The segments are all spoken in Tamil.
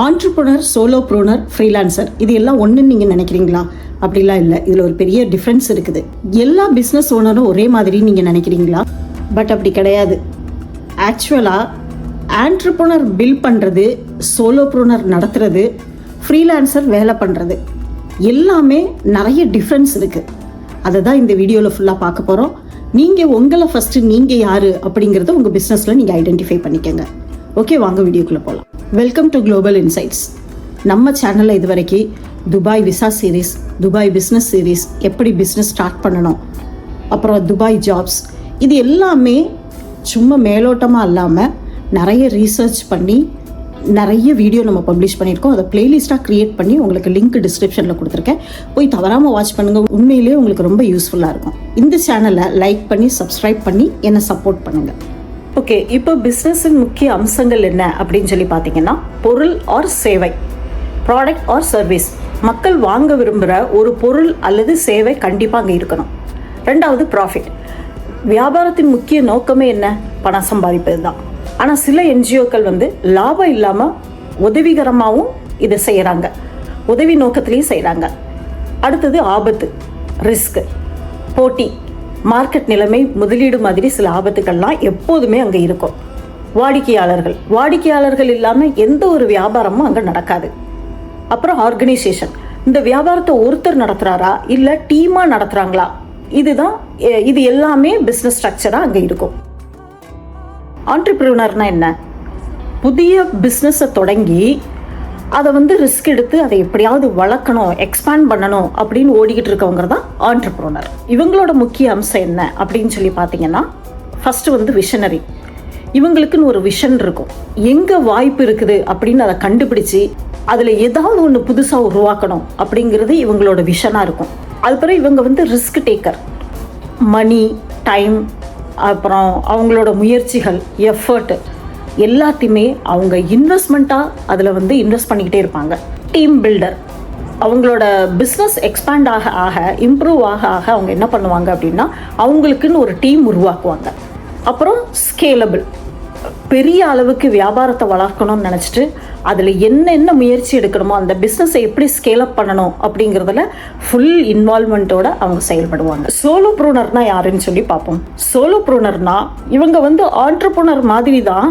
ஆண்டர்ப்ரனர் சோலோ ப்ரோனர் ஃப்ரீலான்சர் இது எல்லாம் ஒன்றுன்னு நீங்கள் நினைக்கிறீங்களா? அப்படிலாம் இல்லை. இதில் ஒரு பெரிய டிஃப்ரென்ஸ் இருக்குது. எல்லா பிஸ்னஸ் ஓனரும் ஒரே மாதிரி நீங்கள் நினைக்கிறீங்களா? பட் அப்படி கிடையாது. ஆக்சுவலாக ஆண்டர்ப்ரனர் பில் பண்ணுறது சோலோ ப்ரோனர் நடத்துறது ஃப்ரீலான்சர் வேலை பண்ணுறது எல்லாமே நிறைய டிஃப்ரென்ஸ் இருக்குது அதை தான் இந்த வீடியோவில் ஃபுல்லாக பார்க்க போகிறோம் நீங்கள் உங்களை ஃபஸ்ட்டு நீங்கள் யார் அப்படிங்கிறத உங்கள் பிஸ்னஸில் நீங்கள் ஐடென்டிஃபை பண்ணிக்கோங்க. ஓகே வாங்க வீடியோக்குள்ளே போகலாம் வெல்கம் டு குளோபல் இன்சைட்ஸ் நம்ம சேனலில் இது வரைக்கும் Dubai visa series Dubai business series எப்படி பிஸ்னஸ் ஸ்டார்ட் பண்ணணும் அப்புறம் துபாய் ஜாப்ஸ் இது எல்லாமே சும்மா மேலோட்டமாக இல்லாமல் நிறைய ரீசர்ச் பண்ணி நிறைய வீடியோ நம்ம பப்ளிஷ் பண்ணியிருக்கோம். அதை பிளேலிஸ்ட்டாக க்ரியேட் பண்ணி உங்களுக்கு லிங்க் டிஸ்கிரிப்ஷனில் கொடுத்துருக்கேன். போய் தவறாமல் வாட்ச் பண்ணுங்கள் உண்மையிலேயே உங்களுக்கு ரொம்ப யூஸ்ஃபுல்லாக இருக்கும். இந்த சேனலை லைக் பண்ணி சப்ஸ்கிரைப் பண்ணி என்னை சப்போர்ட் பண்ணுங்கள் ஓகே இப்போ பிஸ்னஸின் முக்கிய அம்சங்கள் என்ன அப்படின்னு சொல்லி பார்த்தீங்கன்னா பொருள் ஆர் சேவை ப்ராடக்ட் ஆர் சர்வீஸ் மக்கள் வாங்க விரும்புகிற ஒரு பொருள் அல்லது சேவை கண்டிப்பாக அங்கே இருக்கணும். ரெண்டாவது ப்ராஃபிட் வியாபாரத்தின் முக்கிய நோக்கமே என்ன? பணம் சம்பாதிப்பது தான் ஆனால் சில என்ஜிஓக்கள் வந்து லாபம் இல்லாமல் உதவிகரமாகவும் இதை செய்கிறாங்க உதவி நோக்கத்திலையும் செய்கிறாங்க அடுத்தது ஆபத்து ரிஸ்க்கு போட்டி. மார்க்கெட் நிலைமை முதலீடு மாதிரி சில ஆபத்துக்கள்லாம் எப்போதுமே அங்கே இருக்கும். வாடிக்கையாளர்கள். வாடிக்கையாளர்கள் இல்லாமல் எந்த ஒரு வியாபாரமும் அங்கே நடக்காது. அப்புறம் ஆர்கனைசேஷன் இந்த வியாபாரத்தை ஒருத்தர் நடத்துகிறாரா இல்லை டீமாக நடத்துகிறாங்களா இதுதான் இது எல்லாமே பிஸ்னஸ் ஸ்ட்ரக்சராக அங்கே இருக்கும். ஆண்டர்பிரினர்னா என்ன? புதிய பிஸ்னஸை தொடங்கி அதை வந்து ரிஸ்க் எடுத்து அதை எப்படியாவது வளர்க்கணும் எக்ஸ்பேண்ட் பண்ணணும் அப்படின்னு ஓடிக்கிட்டு இருக்கவங்க தான் ஆண்டர்ப்ரோனர் இவங்களோட முக்கிய அம்சம் என்ன அப்படின்னு சொல்லி பார்த்தீங்கன்னா ஃபஸ்ட்டு வந்து விஷனரி இவங்களுக்குன்னு ஒரு விஷன் இருக்கும். எங்கே வாய்ப்பு இருக்குது அப்படின்னு அதை கண்டுபிடிச்சி அதில் ஏதாவது ஒன்று புதுசாக உருவாக்கணும் அப்படிங்கிறது இவங்களோட விஷனாக இருக்கும். அது பிறகு இவங்க வந்து ரிஸ்க் டேக்கர் மணி டைம் அப்புறம் அவங்களோட முயற்சிகள் எஃபர்ட்டு எல்லாத்தையுமே அவங்க இன்வெஸ்ட்மெண்ட்டாக அதில் வந்து இன்வெஸ்ட் பண்ணிக்கிட்டே இருப்பாங்க. டீம் பில்டர் அவங்களோட பிஸ்னஸ் எக்ஸ்பேண்ட் ஆக ஆக இம்ப்ரூவ் ஆக ஆக அவங்க என்ன பண்ணுவாங்க அப்படின்னா அவங்களுக்குன்னு ஒரு டீம் உருவாக்குவாங்க. அப்புறம் ஸ்கேலபிள் பெரிய அளவுக்கு வியாபாரத்தை வளர்க்கணும்னு நினச்சிட்டு அதில் என்னென்ன முயற்சி எடுக்கணுமோ அந்த பிஸ்னஸை எப்படி ஸ்கேல் அப் பண்ணணும் அப்படிங்கிறதுல ஃபுல் இன்வால்மெண்ட்டோட அவங்க செயல்படுவாங்க. சோலோ ப்ரூனர்னா யாருன்னு சொல்லி பார்ப்போம். சோலோ ப்ரூனர்னா இவங்க வந்து ஆண்டர்ப்ரூனர் மாதிரி தான்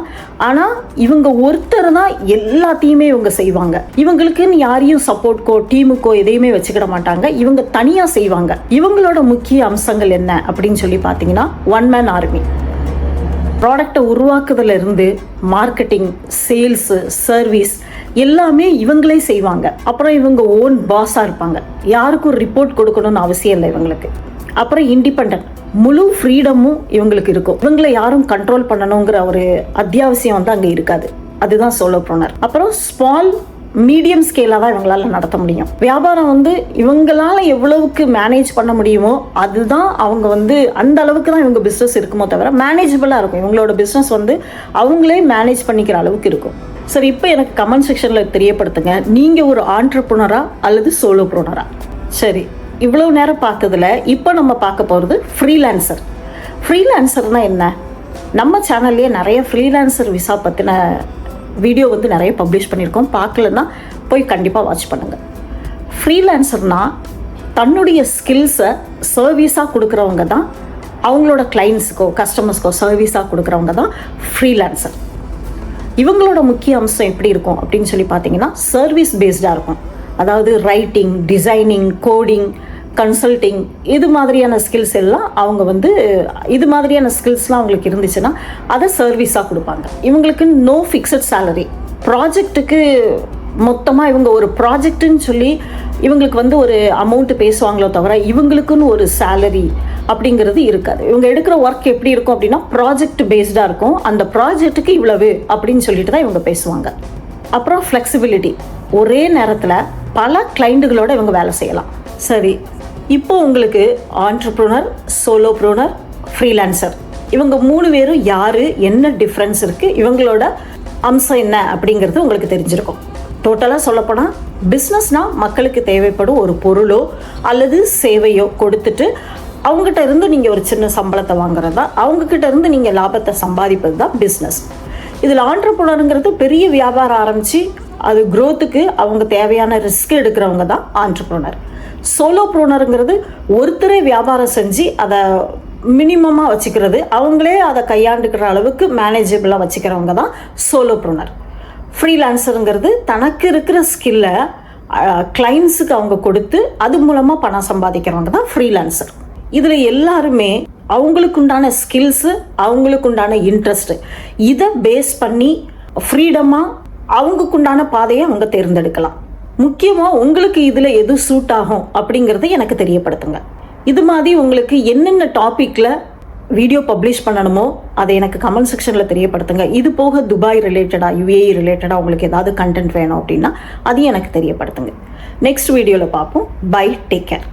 ஆனால் இவங்க ஒருத்தர் தான் எல்லாத்தையுமே இவங்க செய்வாங்க. இவங்களுக்குன்னு யாரையும் சப்போர்ட்க்கோ டீமுக்கோ எதையுமே வச்சுக்கிட மாட்டாங்க. இவங்க தனியாக செய்வாங்க. இவங்களோட முக்கிய அம்சங்கள் என்ன அப்படின்னு சொல்லி பார்த்தீங்கன்னா ஒன் மேன் ஆர்மி ப்ராடக்டை உருவாக்குறதுல இருந்து மார்க்கெட்டிங் சேல்ஸு சர்வீஸ் எல்லாமே இவங்களே செய்வாங்க. அப்புறம் இவங்க ஓன் பாஸாக இருப்பாங்க. யாருக்கும் ரிப்போர்ட் கொடுக்கணும்னு அவசியம் இல்லை இவங்களுக்கு. அப்புறம் இண்டிபெண்ட் முழு ஃப்ரீடமும் இவங்களுக்கு இருக்கும். இவங்களை யாரும் கண்ட்ரோல் பண்ணணுங்கிற ஒரு அத்தியாவசியம் வந்து அங்கே இருக்காது. அதுதான் சோலோ ப்ரோனர் அப்புறம் ஸ்மால் மீடியம் ஸ்கேலாக தான் இவங்களால நடத்த முடியும். வியாபாரம் வந்து இவங்களால எவ்வளவுக்கு மேனேஜ் பண்ண முடியுமோ அதுதான் அவங்க வந்து அந்த அளவுக்கு தான் இவங்க பிஸ்னஸ் இருக்குமோ தவிர மேனேஜபிளாக இருக்கும். இவங்களோட பிஸ்னஸ் வந்து அவங்களே மேனேஜ் பண்ணிக்கிற அளவுக்கு இருக்கும். சரி இப்போ எனக்கு கமெண்ட் செக்ஷனில் தெரியப்படுத்துங்க. நீங்கள் ஒரு ஆண்டர்ப்ரனரா அல்லது சோலோ ப்ரோனரா சரி இவ்வளோ நேரம் பார்த்ததுல இப்போ நம்ம பார்க்க போகிறது ஃப்ரீலான்சர் ஃப்ரீலான்சர்னால் என்ன? நம்ம சேனல்லையே நிறைய ஃப்ரீலான்சர் விசா பற்றின வீடியோ வந்து நிறைய பப்ளிஷ் பண்ணியிருக்கோம். பார்க்கலன்னா போய் கண்டிப்பாக வாட்ச் பண்ணுங்கள் ஃப்ரீலான்சர்னால் தன்னுடைய ஸ்கில்ஸை சர்வீஸாக கொடுக்குறவங்க தான் அவங்களோட கிளைண்ட்ஸுக்கோ கஸ்டமர்ஸ்க்கோ சர்வீஸாக கொடுக்குறவங்க தான் ஃப்ரீலான்சர் இவங்களோட முக்கிய அம்சம் எப்படி இருக்கும் அப்படின்னு சொல்லி பார்த்தீங்கன்னா சர்வீஸ் பேஸ்டாக இருக்கும். அதாவது ரைட்டிங் டிசைனிங் கோடிங் கன்சல்டிங் இது மாதிரியான ஸ்கில்ஸ் எல்லாம் அவங்க வந்து இது மாதிரியான ஸ்கில்ஸ்லாம் அவங்களுக்கு இருந்துச்சுன்னா அதை சர்வீஸாக கொடுப்பாங்க. இவங்களுக்கு நோ ஃபிக்ஸட் சேலரி ப்ராஜெக்ட்டுக்கு மொத்தமாக இவங்க ஒரு ப்ராஜெக்ட்டுன்னு சொல்லி இவங்களுக்கு வந்து ஒரு அமௌண்ட்டு பேசுவாங்களோ தவிர இவங்களுக்குன்னு ஒரு சேலரி அப்படிங்கிறது இருக்காது. இவங்க எடுக்கிற ஒர்க் எப்படி இருக்கும் அப்படின்னா ப்ராஜெக்ட் பேஸ்டாக இருக்கும். அந்த ப்ராஜெக்ட்டுக்கு இவ்வளவு அப்படின்னு சொல்லிட்டு தான் இவங்க பேசுவாங்க. அப்புறம் ஃப்ளெக்சிபிலிட்டி ஒரே நேரத்தில் பல கிளைண்ட்டுகளோட இவங்க வேலை செய்யலாம். சரி இப்போ உங்களுக்கு ஆண்டர்ப்ரூனர் சோலோ ப்ரூனர் ஃப்ரீலான்சர் இவங்க மூணு பேரும் யார் என்ன டிஃப்ரென்ஸ் இருக்குது இவங்களோட அம்சம் என்ன அப்படிங்கிறது உங்களுக்கு தெரிஞ்சிருக்கும். டோட்டலாக சொல்லப்போனால் பிஸ்னஸ்னால் மக்களுக்கு தேவைப்படும் ஒரு பொருளோ அல்லது சேவையோ கொடுத்துட்டு அவங்ககிட்ட இருந்து நீங்கள் ஒரு சின்ன சம்பளத்தை வாங்குறது தான். அவங்கக்கிட்ட இருந்து நீங்கள் லாபத்தை சம்பாதிப்பது தான் பிஸ்னஸ் இதில் ஆண்டர்புனருங்கிறது பெரிய வியாபாரம் ஆரம்பித்து அது குரோத்துக்கு அவங்க தேவையான ரிஸ்க் எடுக்கிறவங்க தான் ஆண்டர்ப்ரோனர் சோலோ ப்ரோனருங்கிறது ஒருத்தரே வியாபாரம் செஞ்சு அதை மினிமமாக வச்சுக்கிறது. அவங்களே அதை கையாண்டுக்கிற அளவுக்கு மேனேஜபிளாக வச்சுக்கிறவங்க தான் சோலோ ப்ரோனர் ஃப்ரீலான்சருங்கிறது தனக்கு இருக்கிற ஸ்கில்லை கிளைண்ட்ஸுக்கு அவங்க கொடுத்து அது மூலமாக பணம் சம்பாதிக்கிறவங்க தான் ஃப்ரீலான்சர் இதில் எல்லாருமே அவங்களுக்குண்டான ஸ்கில்ஸு அவங்களுக்குண்டான இன்ட்ரெஸ்ட்டு இதை பேஸ் பண்ணி ஃப்ரீடமாக அவங்களுக்குண்டான பாதையை அவங்க தேர்ந்தெடுக்கலாம். முக்கியமாக உங்களுக்கு இதில் எது சூட் ஆகும் அப்படிங்கிறத எனக்கு தெரியப்படுத்துங்க. இது மாதிரி உங்களுக்கு என்னென்ன டாப்பிக்கில் வீடியோ பப்ளிஷ் பண்ணணுமோ அதை எனக்கு கமெண்ட் செக்ஷனில் தெரியப்படுத்துங்க. இது போக துபாய் ரிலேட்டடாக யுஏஇ ரிலேட்டடாக உங்களுக்கு ஏதாவது கண்டென்ட் வேணும் அப்படின்னா அதையும் எனக்கு தெரியப்படுத்துங்க. நெக்ஸ்ட் வீடியோவில் பார்ப்போம். Bye take care